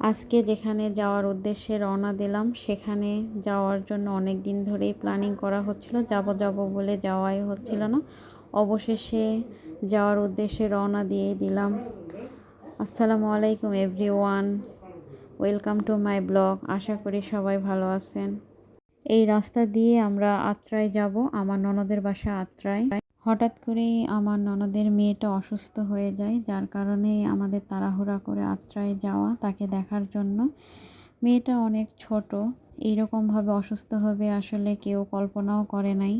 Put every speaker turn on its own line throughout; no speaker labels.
আজকে যেখানে যাওয়ার উদ্দেশ্যে রওনা দিলাম, সেখানে যাওয়ার জন্য অনেক দিন ধরেই প্ল্যানিং করা হচ্ছিল, যাব যাব বলে যাওয়াই হচ্ছিল না। অবশেষে যাওয়ার উদ্দেশ্যে রওনা দিয়েই দিলাম। আসসালামু আলাইকুম everyone welcome to my blog আশা করি সবাই ভালো আছেন। এই রাস্তা দিয়ে আমরা আত্রায় যাব, আমার ননদের বাসা আত্রায় হঠাৎ করেই আমার ননদের মেয়েটা অসুস্থ হয়ে যায়, যার কারণে আমাদের তাড়াহুড়া করে আত্রায় যাওয়া তাকে দেখার জন্য। মেয়েটা অনেক ছোট, এইরকমভাবে অসুস্থ হবে আসলে কেউ কল্পনাও করে নাই।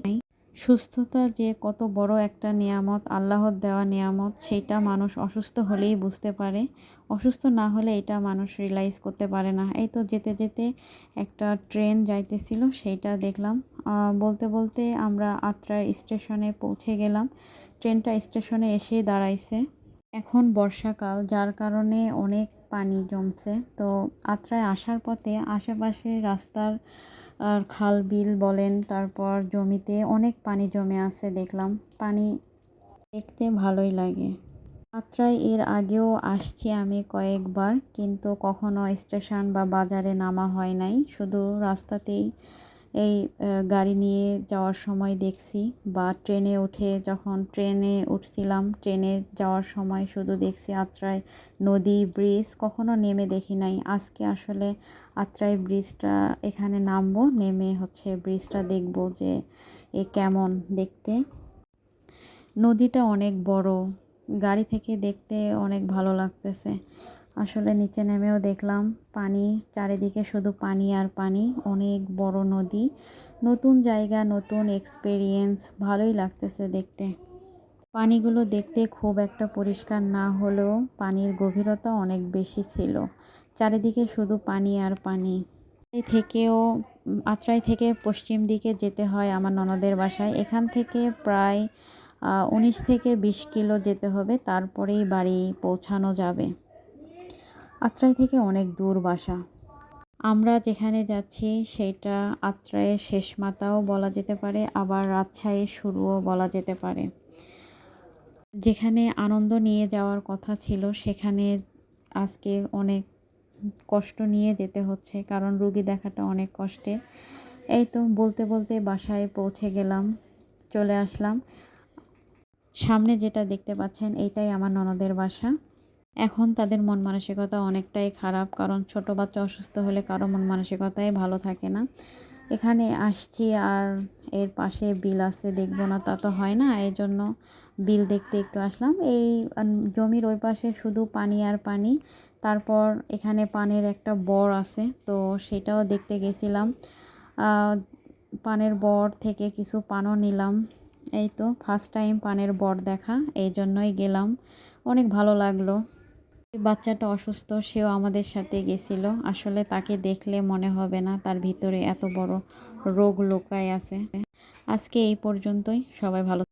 সুস্থতা যে কত বড় একটা নিয়ামত, আল্লাহর দেওয়া নিয়ামত সেটা মানুষ অসুস্থ হলেই বুঝতে পারে। অসুস্থ না হলে এটা মানুষ রিয়েলাইজ করতে পারে না। এই তো যেতে যেতে একটা ট্রেন যাইতেছিল, সেইটা দেখলাম। বলতে বলতে আমরা আত্রা স্টেশনে পৌঁছে গেলাম। ট্রেনটা স্টেশনে এসে দাঁড়াইছে। এখন বর্ষাকাল, যার কারণে অনেক পানি জমছে। তো আত্রায় আসার পথে আশেপাশে রাস্তার আর খাল, বিল বলেন, তারপর জমিতে অনেক পানি জমে আছে দেখলাম। পানি দেখতে ভালোই লাগে। মাত্রায় এর আগেও আসছি আমি কয়েকবার, কিন্তু কখনো স্টেশন বা বাজারে নামা হয় নাই। শুধু রাস্তাতেই এই গাড়ি নিয়ে যাওয়ার সময় দেখছি বা ট্রেনে উঠে যখন ট্রেনে উঠছিলাম, ট্রেনে যাওয়ার সময় শুধু দেখছি আত্রায় নদী, ব্রিজ, কখনো নেমে দেখি নাই। আজকে আসলে আত্রাই ব্রিজটা এখানে নামবো, নেমে হচ্ছে ব্রিজটা দেখব যে এ কেমন দেখতে। নদীটা অনেক বড়, গাড়ি থেকে দেখতে অনেক ভালো লাগতেছে। আসলে নিচে নেমেও দেখলাম পানি, চারিদিকে শুধু পানি আর পানি, অনেক বড় নদী। নতুন জায়গা, নতুন এক্সপেরিয়েন্স ভালোই লাগতেছে দেখতে। পানিগুলো দেখতে খুব একটা পরিষ্কার না হলেও পানির গভীরতা অনেক বেশি ছিল। চারিদিকে শুধু পানি আর পানি। থেকেও, আত্রাই থেকে পশ্চিম দিকে যেতে হয় আমার ননদের বাসায়। এখান থেকে প্রায় উনিশ থেকে বিশ কিলো যেতে হবে, তারপরেই বাড়ি পৌঁছানো যাবে। আত্রাই থেকে অনেক দূর বাসা। আমরা যেখানে যাচ্ছি, সেটা আত্রায়ের শেষ মাতাও বলা যেতে পারে, আবার রাজশাহীর শুরুও বলা যেতে পারে। যেখানে আনন্দ নিয়ে যাওয়ার কথা ছিল, সেখানে আজকে অনেক কষ্ট নিয়ে যেতে হচ্ছে, কারণ রুগী দেখাটা অনেক কষ্টে। এই তো বলতে বলতে বাসায় পৌঁছে গেলাম, চলে আসলাম। সামনে যেটা দেখতে পাচ্ছেন, এইটাই আমার ননদের বাসা। এখন তাদের মন মানসিকতা অনেকটাই খারাপ, কারণ ছোট বাচ্চা অসুস্থ হলে কারও মন মানসিকতাই ভালো থাকে না। এখানে আসছি আর এর পাশে বিল আছে, দেখব না, তা তো হয় না এই জন্য বিল দেখতে একটু আসলাম। এই জমির ওই পাশে শুধু পানি আর পানি। তারপর এখানে পানের একটা বর আছে, তো সেটাও দেখতে গেছিলাম। পানের বর থেকে কিছু পানও নিলাম। এই তো ফার্স্ট টাইম পানের বর দেখা এই জন্যই গেলাম। অনেক ভালো লাগল। বাচ্চাটা অসুস্থ, সেও আমাদের সাথে গেছিল। আসলে তাকে দেখলে মনে হবে না, তার ভিতরে এত বড় রোগ লোকায় আছে। আজকে এই পর্যন্তই, সবাই ভালো